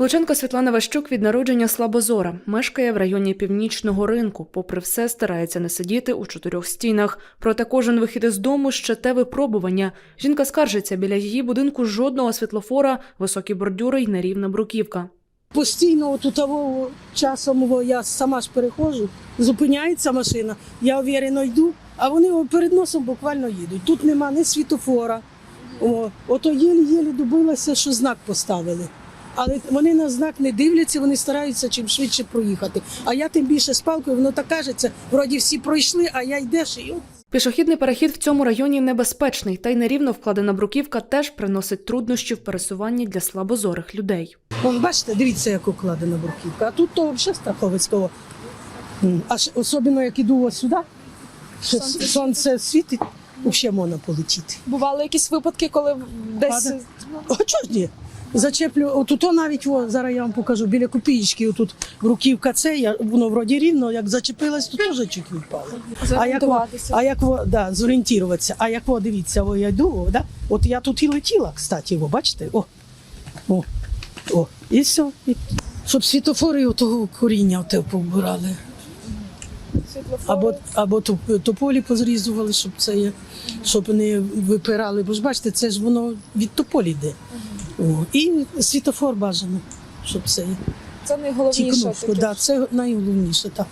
Лученко Світлана Ващук від народження слабозора мешкає в районі північного ринку. Попри все, старається не сидіти у чотирьох стінах. Проте кожен вихід із дому ще те випробування. Жінка скаржиться біля її будинку жодного світлофора, високі бордюри й нерівна бруківка. Постійно от часом я сама ж переходжу, зупиняється машина, я уверено йду, а вони перед носом буквально їдуть. Тут нема ні світофора. О, ото єлі-єлі добилася, що знак поставили. Але вони на знак не дивляться, вони стараються чим швидше проїхати. А я тим більше з палкою, воно так кажеться, вроді всі пройшли, а я йдеш і от Пішохідний перехід в цьому районі небезпечний, та й нерівно вкладена бруківка теж приносить труднощі в пересуванні для слабозорих людей. Вон, бачите, дивіться, як укладена бруківка. А тут то взагалі страховицького. Аж особливо, як іду ось сюди, що сонце світить, взагалі можна полетіти. Бували якісь випадки, коли десь Падає. О, чого ж ні? Зачеплю, отут о, навіть о, зараз я вам покажу, біля копієчки, отут бруківка це, я, воно вроді рівно, як зачепилась, то теж чуть відпало. А як, зорієнтуватися. а як да, зорієнтуватися, а як во, дивіться, о, я йду, о, да? от я тут і летіла, кстати, о, бачите, о, о, о, і все. І, щоб світофори отого коріння оте повбирали. Або, або тополі позрізували, щоб це щоб не випирали. Бо ж бачите, це ж воно від тополі йде. О, і світофор бажано, щоб це. Це найголовніше. Тікнув. Да, це найголовніше, так.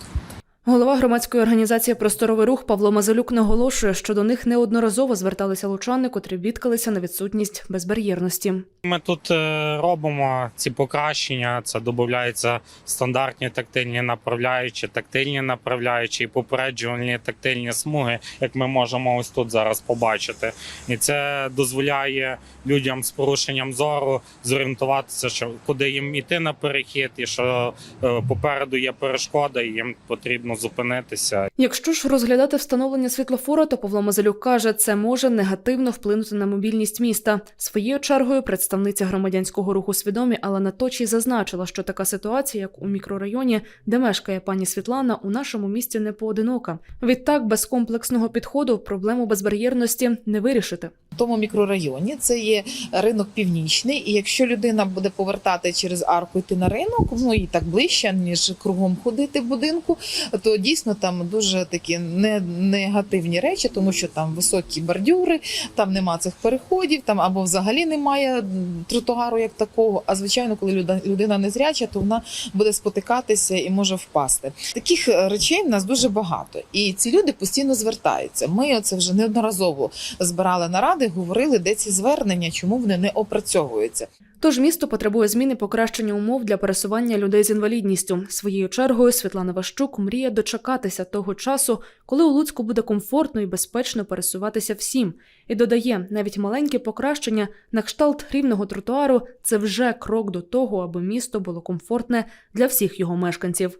Голова громадської організації Просторовий рух Павло Мазалюк наголошує, що до них неодноразово зверталися лучани, котрі бідкалися на відсутність безбар'єрності. Ми тут е, робимо ці покращення. Це додаються стандартні тактильні направляючі, тактильні направляючі і попереджувальні тактильні смуги, як ми можемо ось тут зараз побачити. І це дозволяє людям з порушенням зору зорієнтуватися, що куди їм іти на перехід, і що е, попереду є перешкода, і їм потрібно зупинитися. Якщо ж розглядати встановлення світлофора, то Павло Мазалюк каже, це може негативно вплинути на мобільність міста. Своєю чергою представниця громадянського руху свідомі Алана Точі зазначила, що така ситуація, як у мікрорайоні, де мешкає пані Світлана, у нашому місті не поодинока. Відтак, без комплексного підходу проблему безбар'єрності не вирішити. В тому мікрорайоні це є ринок північний, і якщо людина буде повертати через арку йти на ринок, ну і так ближче, ніж кругом ходити в будинку, то дійсно там дуже такі не негативні речі, тому що там високі бордюри, там нема цих переходів, там або взагалі немає тротуару як такого. А звичайно, коли людина незряча, то вона буде спотикатися і може впасти. Таких е, речей в нас дуже багато, і ці люди постійно звертаються. Ми це вже неодноразово збирали наради, говорили, де ці звернення, чому вони не опрацьовуються. Тож місто потребує зміни покращення умов для пересування людей з інвалідністю. Своєю чергою Світлана Ващук мріє дочекатися того часу, коли у Луцьку буде комфортно і безпечно пересуватися всім. І додає, навіть маленьке покращення на кшталт рівного тротуару це вже крок до того, аби місто було комфортне для всіх його мешканців.